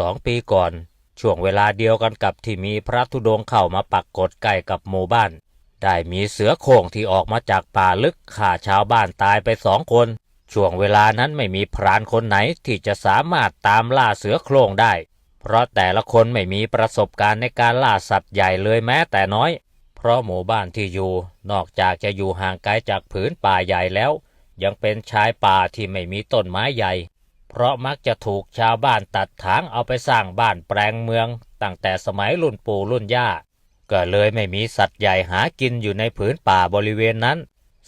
สองปีก่อน ช่วงเวลาเดียวกันกับที่มีพระธุดงค์เข้ามาปักกฎใกล้กับหมู่บ้าน ได้มีเสือโคร่งที่ออกมาจากป่าลึกฆ่าชาวบ้านตายไปสองคน ช่วงเวลานั้นไม่มีพรานคนไหนที่จะสามารถตามล่าเสือโคร่งได้ เพราะแต่ละคนไม่มีประสบการณ์ในการล่าสัตว์ใหญ่เลยแม้แต่น้อย เพราะหมู่บ้านที่อยู่ นอกจากจะอยู่ห่างไกลจากผืนป่าใหญ่แล้ว ยังเป็นชายป่าที่ไม่มีต้นไม้ใหญ่ เพราะมักจะถูกชาวบ้านตัดถางเอาไปสร้างบ้านแปลงเมือง ตั้งแต่สมัยรุ่นปู่รุ่นย่า ก็เลยไม่มีสัตว์ใหญ่หากินอยู่ในผืนป่าบริเวณนั้น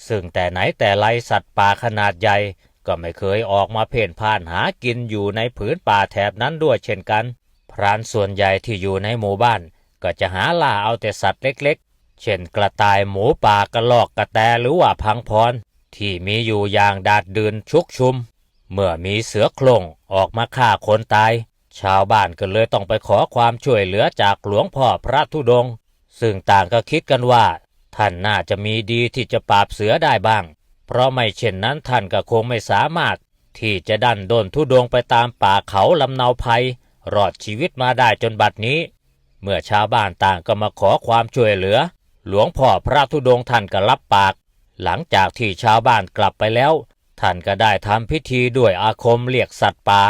ซึ่งแต่ไหนแต่ไรสัตว์ป่าขนาดใหญ่ ก็ไม่เคยออกมาเพ่นพ่านหากินอยู่ในผืนป่าแถบนั้นด้วยเช่นกัน พรานส่วนใหญ่ที่อยู่ในหมู่บ้าน ก็จะหาล่าเอาแต่สัตว์เล็กๆ เช่นกระต่ายหมูป่ากระลอกกระแตหรือว่าพังพรที่มีอยู่อย่างดาดดืนชุกชุม เมื่อมีเสือโคร่งออกมาฆ่าคนตาย ชาวบ้านก็เลยต้องไปขอความช่วยเหลือจากหลวงพ่อพระธุดงค์ซึ่งต่างก็คิดกันว่า ท่านน่าจะมีดีที่จะปราบเสือได้บ้าง เพราะไม่เช่นนั้นท่านก็คงไม่สามารถ ที่จะดันโดนทุดงไปตามป่าเขาลำเนาภัย รอดชีวิตมาได้จนบัดนี้ เมื่อชาวบ้านต่างก็มาขอความช่วยเหลือ หลวงพ่อพระธุดงค์ท่านก็รับปาก หลังจากที่ชาวบ้านกลับไปแล้ว ท่านก็ได้ทำพิธีด้วยอาคมเรียกสัตว์ป่า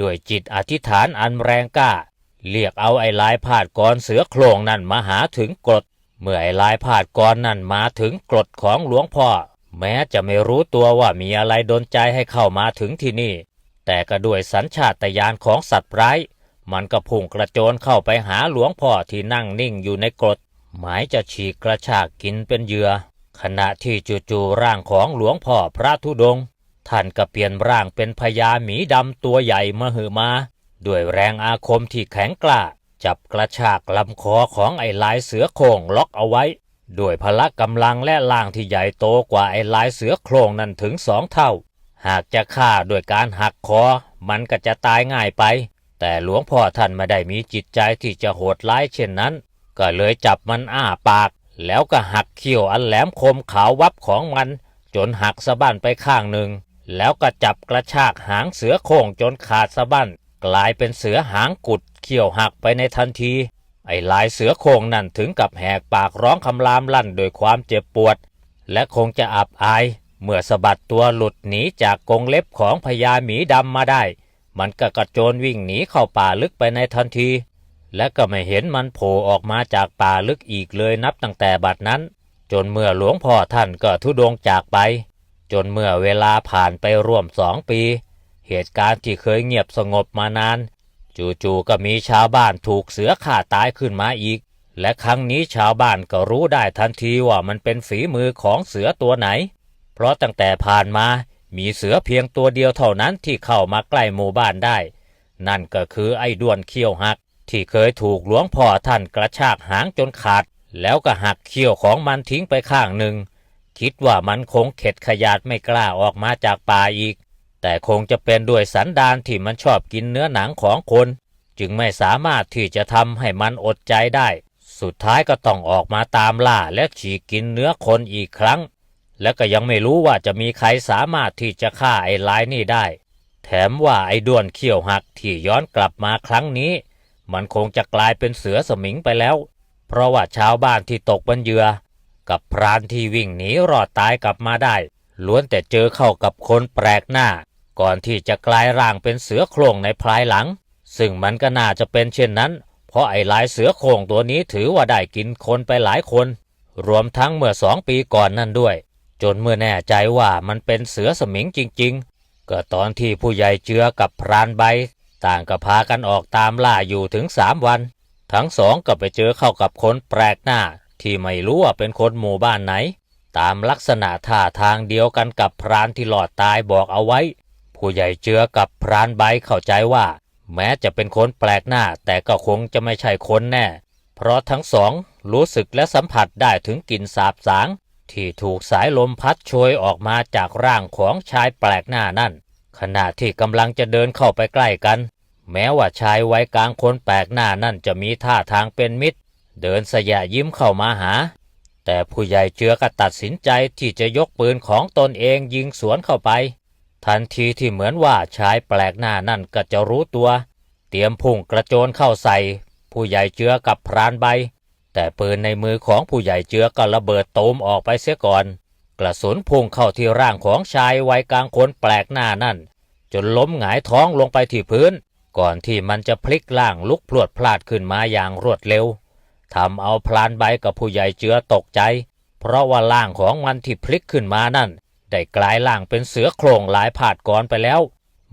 ด้วยจิตอธิษฐานอันแรงกล้า เรียกเอาไอ้ลายพาดกรเสือโคร่งนั่นมาหาถึงกรด เมื่อไอ้ลายพาดกรนั่นมาถึงกรดของหลวงพ่อ แม้จะไม่รู้ตัวว่ามีอะไรดนใจให้เข้ามาถึงที่นี่ แต่ก็ด้วยสัญชาตญาณของสัตว์ร้าย มันก็พุ่งกระโจนเข้าไปหาหลวงพ่อที่นั่งนิ่งอยู่ในกรด หมายจะฉีกกระชากกินเป็นเหยื่อ ขณะที่จู่ๆร่างของหลวงพ่อพระธุดง ท่านก็เปลี่ยนร่างเป็นพญาหมีดำตัวใหญ่มาหือมา ด้วยแรงอาคมที่แข็งกล้า จับกระชากลำคอของไอ้ลายเสือโคร่งล็อกเอาไว้ ด้วยพละกำลังและล่างที่ใหญ่โตกว่าไอ้ลายเสือโคร่งนั่นถึงสองเท่า หากจะฆ่าด้วยการหักคอ มันก็จะตายง่ายไป แต่หลวงพ่อท่านไม่ได้มีจิตใจที่จะโหดร้ายเช่นนั้น ก็เลยจับมันอ้าปาก แล้วก็หักเขี้ยวอันแหลมคมขาววับของมัน จนหักสะบั้นไปข้างหนึ่ง แล้วก็จับกระชากหางเสือโครงจนขาดสะบั้นกลายเป็นเสือหางกุดเขี้ยวหักไปในทันที ไอ้ลายเสือโครงนั่นถึงกับแหกปากร้องคำรามลั่นโดวยความเจ็บปวด และคงจะอับอาย เมื่อสะบัดตัวหลุดหนีจากกรงเล็บของพญาหมีดำมาได้ มันก็กระโจนวิ่งหนีเข้าป่าลึกไปในทันที และก็ไม่เห็นมันโผล่ออกมาจากป่าลึกอีกเลยนับตั้งแต่บัดนั้น จนเมื่อหลวงพ่อท่านก็ทุดงจากไป จนเมื่อเวลาผ่านไปร่วมสองปี เหตุการณ์ที่เคยเงียบสงบมานาน จู่ๆก็มีชาวบ้านถูกเสือฆ่าตายขึ้นมาอีก และครั้งนี้ชาวบ้านก็รู้ได้ทันทีว่ามันเป็นฝีมือของเสือตัวไหน เพราะตั้งแต่ผ่านมามีเสือเพียงตัวเดียวเท่านั้นที่เข้ามาใกล้หมู่บ้านได้ นั่นก็คือไอ้ด้วนเขี้ยวหัก ที่เคยถูกหลวงพ่อท่านกระชากหางจนขาด แล้วก็หักเขี้ยวของมันทิ้งไปข้างหนึ่ง คิดว่ามันคงเข็ดขยาดไม่กล้าออกมาจากป่าอีก แต่คงจะเป็นด้วยสันดานที่มันชอบกินเนื้อหนังของคน จึงไม่สามารถที่จะทำให้มันอดใจได้ สุดท้ายก็ต้องออกมาตามล่าและฉีกกินเนื้อคนอีกครั้ง และก็ยังไม่รู้ว่าจะมีใครสามารถที่จะฆ่าไอ้ลายนี่ได้ แถมว่าไอ้ด้วนเขี้ยวหักที่ย้อนกลับมาครั้งนี้ มันคงจะกลายเป็นเสือสมิงไปแล้ว เพราะว่าชาวบ้านที่ตกเป็นเหยื่อกับพรานที่วิ่งหนีรอดตายกลับมาได้ ล้วนแต่เจอเข้ากับคนแปลกหน้า ก่อนที่จะกลายร่างเป็นเสือโคร่งในภายหลัง ซึ่งมันก็น่าจะเป็นเช่นนั้น เพราะไอ้ลายเสือโคร่งตัวนี้ถือว่าได้กินคนไปหลายคน รวมทั้งเมื่อสองปีก่อนนั่นด้วย จนเมื่อแน่ใจว่ามันเป็นเสือสมิงจริง ๆ ก็ตอนที่ผู้ใหญ่เจือกับพรานใบ ต่างก็พากันออกตามล่าอยู่ถึงสามวัน ทั้งสองก็ไปเจอเข้ากับคนแปลกหน้า ที่ไม่รู้ว่าเป็นคนหมู่บ้านไหน ตามลักษณะท่าทางเดียวกันกับพรานที่หลอดตายบอกเอาไว้ ผู้ใหญ่เจือกับพรานใบเข้าใจว่า แม้จะเป็นคนแปลกหน้า แต่ก็คงจะไม่ใช่คนแน่ เพราะทั้งสองรู้สึกและสัมผัสได้ถึงกลิ่นสาบสางที่ถูกสายลมพัดโชยออกมาจากร่างของชายแปลกหน้านั่น ขณะที่กำลังจะเดินเข้าไปใกล้กัน แม้ว่าชายไวัยกลางคนแปลกหน้านั่นจะมีท่าทางเป็นมิตร เดินสยะยิ้มเข้ามาหา แต่ผู้ใหญ่เจือก็ตัดสินใจที่จะยกปืนของตนเองยิงสวนเข้าไป ทันทีที่เหมือนว่าชายแปลกหน้านั่นก็จะรู้ตัว เตรียมพุ่งกระโจนเข้าใส่ ผู้ใหญ่เจือกับพรานใบ แต่ปืนในมือของผู้ใหญ่เจือก็ระเบิดตูมออกไปเสียก่อน กระสุนพุ่งเข้าที่ร่างของชายวัยกลางคนแปลกหน้านั่น จนล้มหงายท้องลงไปที่พื้น ก่อนที่มันจะพลิกล่างลุกพลวดพลาดขึ้นมาอย่างรวดเร็วทำเอาพลานใบกับผู้ใหญ่เจือตกใจ เพราะว่าร่างของมันที่พลิกขึ้นมานั่น ได้กลายร่างเป็นเสือโคร่งหลายผาดก่อนไปแล้ว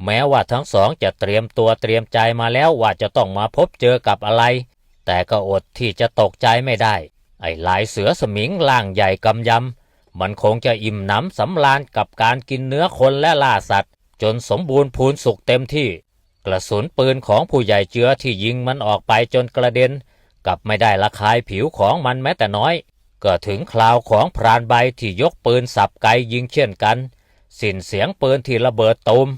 แม้ว่าทั้งสองจะเตรียมตัวเตรียมใจมาแล้วว่าจะต้องมาพบเจอกับอะไร แต่ก็อดที่จะตกใจไม่ได้ ไอ้ลายเสือสมิงล่างใหญ่กำยำ มันคงจะอิ่มหนำสำราญกับการกินเนื้อคนและล่าสัตว์ จนสมบูรณ์พูนสุขเต็มที่ กระสุนปืนของผู้ใหญ่เจือที่ยิงมันออกไปจนกระเด็นกับไม่ได้ละคายผิวของมันแม้แต่น้อย ก็ถึงคราวของพรานใบที่ยกปืนสับไกยิงเช่นกัน สิ้นเสียงปืนที่ระเบิดตูม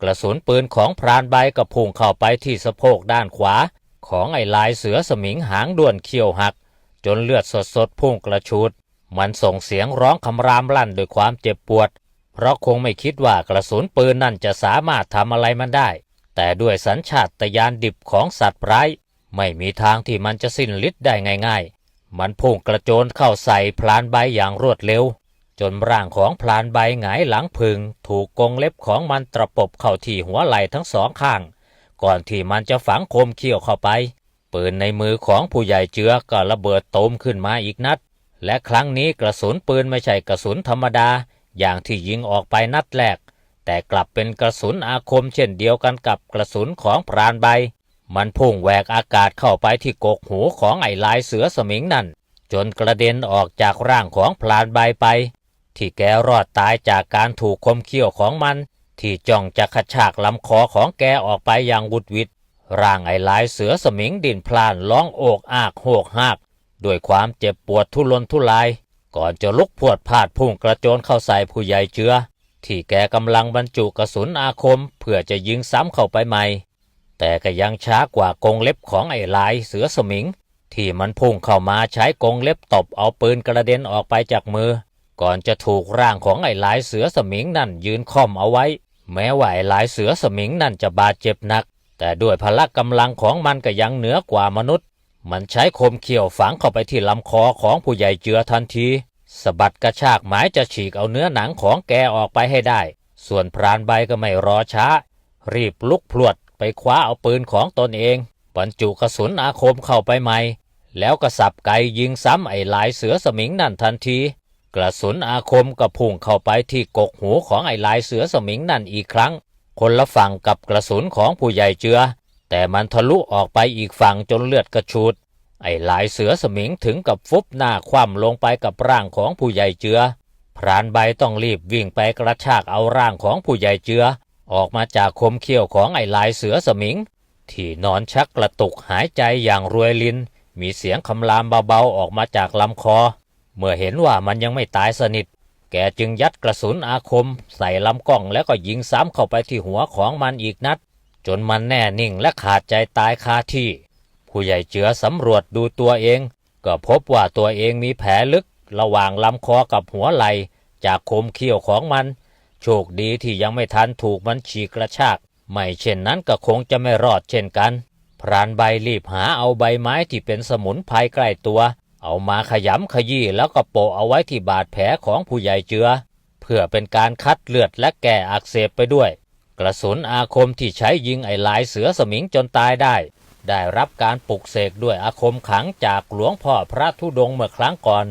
กระสุนปืนของพรานใบก็พุ่งเข้าไปที่สะโพกด้านขวา ของไอ้ลายเสือสมิงหางด้วนเขี้ยวหัก จนเลือดสดๆพุ่งกระชูด มันส่งเสียงร้องคำรามลั่นด้วยความเจ็บปวด เพราะคงไม่คิดว่ากระสุนปืนนั่นจะสามารถทำอะไรมันได้ แต่ด้วยสัญชาตญาณดิบของสัตว์ร้าย ไม่มีทางที่มันจะสิ้นฤทธิ์ได้ง่าย ๆ มันพุ่งกระโจนเข้าใส่พลานใบอย่างรวดเร็ว จนร่างของพลานใบหงายหลังพึง ถูกกงเล็บของมันตระปบเข้าที่หัวไหล่ทั้งสองข้าง ก่อนที่มันจะฝังคมเขี้ยวเข้าไปปืนในมือของผู้ใหญ่เจือก็ระเบิดตูมขึ้นมาอีกนัด และครั้งนี้กระสุนปืนไม่ใช่กระสุนธรรมดา อย่างที่ยิงออกไปนัดแรก แต่กลับเป็นกระสุนอาคมเช่นเดียวกันกับกระสุนของพรานใบ มันพุ่งแหวกอากาศเข้าไปที่กกหูของไอ้ลายเสือสมิงนั่น จนกระเด็นออกจากร่างของพรานใบไป ที่แกรอดตายจากการถูกคมเขี้ยวของมัน ที่จ้องจะขชากลำคอของแกออกไปอย่างวุดวิดร่างไอ้ลายเสือสมิงดินพลานร้องโอกอากโหกหาก ด้วยความเจ็บปวดทุรนทุราย ก่อนจะลุกพวดพลาดพุ่งกระโจนเข้าใส่ผู้ใหญ่เจือที่แกกำลังบรรจุกระสุนอาคม เพื่อจะยิงซ้ำเข้าไปใหม่ แต่ก็ยังช้ากว่ากงเล็บของไอ้ลายเสือสมิง ที่มันพุ่งเข้ามาใช้กงเล็บตบเอาปืนกระเด็นออกไปจากมือ ก่อนจะถูกร่างของไอ้ลายเสือสมิงนั่นยืนค่อมเอาไว้ แม้ว่าไอ้ลายเสือสมิงนั่นจะบาดเจ็บหนัก แต่ด้วยพละกำลังของมันก็ยังเหนือกว่ามนุษย์ มันใช้คมเขี้ยวฝังเข้าไปที่ลำคอของผู้ใหญ่เจือทันทีสะบัดกระชากหมายจะฉีกเอาเนื้อหนังของแกออกไปให้ได้ ส่วนพรานใบก็ไม่รอช้า รีบลุกพลวดไปคว้าเอาปืนของตนเองบรรจุกระสุนอาคมเข้าไปใหม่ แล้วก็สับไกยิงซ้ำไอ้ลายเสือสมิงนั่นทันที กระสุนอาคมก็พุ่งเข้าไปที่กกหูของไอ้ลายเสือสมิงนั่นอีกครั้ง คนละฝั่งกับกระสุนของผู้ใหญ่เจือ แต่มันทะลุออกไปอีกฝั่งจนเลือดกระชูดไอ้ลายเสือสมิงถึงกับฟุบหน้าคว่ำลงไปกับร่างของผู้ใหญ่เจือ พรานใบต้องรีบวิ่งไปกระชากเอาร่างของผู้ใหญ่เจือ ออกมาจากคมเขี้ยวของไอ้ลายเสือสมิง ที่นอนชักกระตุกหายใจอย่างรวยลิน มีเสียงคำรามเบาๆออกมาจากลำคอ เมื่อเห็นว่ามันยังไม่ตายสนิท แกจึงยัดกระสุนอาคม ใส่ลำกล้องแล้วก็ยิงซ้ำเข้าไปที่หัวของมันอีกนัด จนมันแน่นิ่งและขาดใจตายคาที่ ผู้ใหญ่เจือสำรวจดูตัวเอง ก็พบว่าตัวเองมีแผลลึกระหว่างลำคอกับหัวไหล่จากคมเขี้ยวของมัน โชคดีที่ยังไม่ทันถูกมันฉีกกระชาก ไม่เช่นนั้นก็คงจะไม่รอดเช่นกัน พรานใบรีบหาเอาใบไม้ที่เป็นสมุนไพรใกล้ตัว เอามาขยำขยี้แล้วก็โปะเอาไว้ที่บาดแผลของผู้ใหญ่เจือ เพื่อเป็นการคัดเลือดและแก้อักเสบไปด้วย กระสุนอาคมที่ใช้ยิงไอ้ลายเสือสมิงจนตายได้ ได้รับการปลุกเสกด้วยอาคมขังจากหลวงพ่อพระธุดงค์เมื่อครั้งก่อน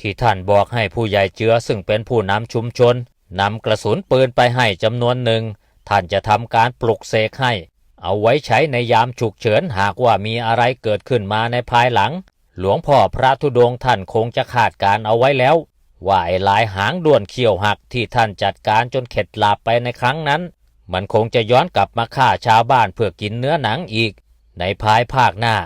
ที่ท่านบอกให้ผู้ใหญ่เจือซึ่งเป็นผู้นำชุมชนนำกระสุนปืนไปให้จำนวนหนึ่ง ท่านจะทำการปลุกเสกให้ เอาไว้ใช้ในยามฉุกเฉินหากว่ามีอะไรเกิดขึ้นมาในภายหลัง หลวงพ่อพระธุดงค์ท่านคงจะคาดการเอาไว้แล้วว่าไอ้ลายหางด้วนเขี้ยวหักที่ท่านจัดการจนเข็ดหลาบไปในครั้งนั้น มันคงจะย้อนกลับมาฆ่าชาวบ้านเพื่อกินเนื้อหนังอีก ในภายภาคหน้า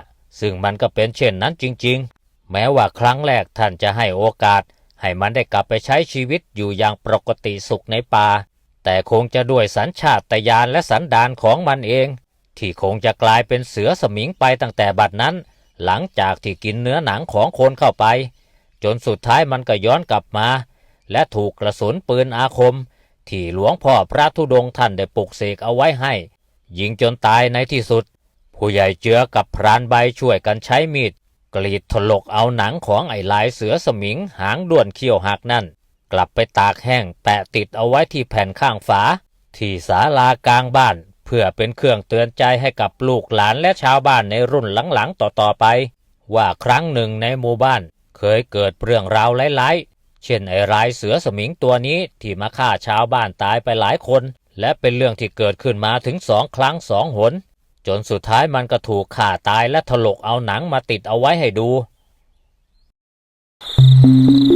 ซึ่งมันก็เป็นเช่นนั้นจริง ๆ แม้ว่าครั้งแรกท่านจะให้โอกาส ให้มันได้กลับไปใช้ชีวิตอยู่อย่างปกติสุขในป่า แต่คงจะด้วยสัญชาตญาณและสันดานของมันเอง ที่คงจะกลายเป็นเสือสมิงไปตั้งแต่บัดนั้น หลังจากที่กินเนื้อหนังของคนเข้าไป จนสุดท้ายมันก็ย้อนกลับมา และถูกกระสุนปืนอาคม ที่หลวงพ่อพระธุดงท่านได้ปลุกเสกเอาไว้ให้ ยิงจนตายในที่สุด ผู้ใหญ่เจือกับพรานใบช่วยกันใช้มีด กรีดถลกเอาหนังของไอ้ลายเสือสมิงหางด้วนเขี้ยวหักนั่น กลับไปตากแห้งแปะติดเอาไว้ที่แผ่นข้างฝา ที่ศาลากลางบ้าน เพื่อเป็นเครื่องเตือนใจให้กับลูกหลานและชาวบ้านในรุ่นหลังๆต่อๆไป ว่าครั้งหนึ่งในหมู่บ้านเคยเกิดเรื่องราวร้ายๆ เช่นไอ้รายเสือสมิงตัวนี้ที่มาฆ่าชาวบ้านตายไปหลายคน และเป็นเรื่องที่เกิดขึ้นมาถึงสองครั้งสองหน จนสุดท้ายมันก็ถูกฆ่าตายและถลกเอาหนังมาติดเอาไว้ให้ดู Thank